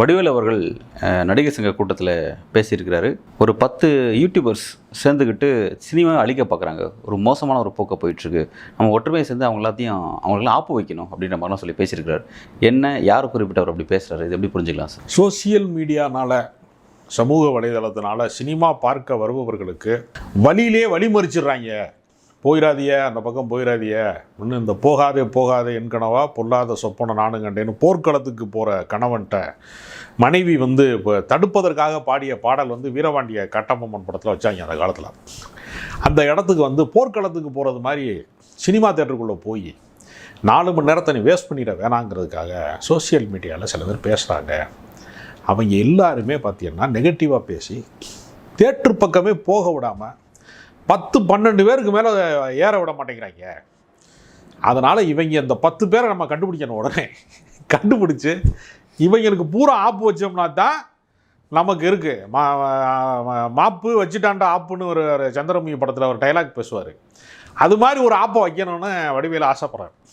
வடிவேல் அவர்கள் நடிகர் சங்க கூட்டத்தில் பேசியிருக்கிறாரு. ஒரு பத்து யூடியூபர்ஸ் சேர்ந்துக்கிட்டு சினிமா அழிக்க பார்க்குறாங்க ஒரு மோசமான ஒரு போக்கை போயிட்டுருக்கு. நம்ம ஒற்றுமையை சேர்ந்து அவங்க எல்லாத்தையும் அவங்களெல்லாம் ஆப்பு வைக்கணும் அப்படின்ற மாதிரிலாம் சொல்லி பேசியிருக்கிறாரு. என்ன யார் குறிப்பிட்டவர் அப்படி பேசுகிறாரு இது எப்படி புரிஞ்சுக்கலாம் சார்? சோசியல் மீடியானால சமூக வலைதளத்தினால சினிமா பார்க்க வருபவர்களுக்கு வழியிலே வழிமறிச்சிடுறாங்க போயிடாதிய அந்த பக்கம் போயிடாதிய இன்னும் இந்த போகாதே போகாதே என் கனவா பொல்லாத சொப்பன நானும் கண்டேன்னு போர்க்களத்துக்கு போகிற கணவன்கிட்ட மனைவி வந்து இப்போ தடுப்பதற்காக பாடிய பாடல் வந்து வீரபாண்டிய கட்டபொம்மன் படத்தில் வச்சாங்க அந்த காலத்தில். அந்த இடத்துக்கு வந்து போர்க்களத்துக்கு போகிறது மாதிரி சினிமா தேட்டருக்குள்ளே போய் நாலு மணி நேரத்தை நீ வேஸ்ட் பண்ணிட வேணாங்கிறதுக்காக சோஷியல் மீடியாவில் சில பேர் பேசுகிறாங்க அவங்க எல்லாருமே பார்த்தீங்கன்னா நெகட்டிவாக பேசி தேட்டர் பக்கமே போக விடாமல் பத்து பன்னெண்டு பேருக்கு மேலே ஏற விட மாட்டேங்கிறாங்க. அதனால் இவங்க இந்த பத்து பேரை நம்ம கண்டுபிடிக்கணும் உடனே. கண்டுபிடிச்சி இவங்களுக்கு பூரா ஆப்பு வச்சோம்னா தான் நமக்கு இருக்குது மா மாப்பு வச்சுட்டாண்டா ஆப்புன்னு ஒரு சந்திரமுகி படத்தில் ஒரு டைலாக் பேசுவார். அது மாதிரி ஒரு ஆப்பை வைக்கணும்னு வடிவேலு ஆசைப்பட்றேன்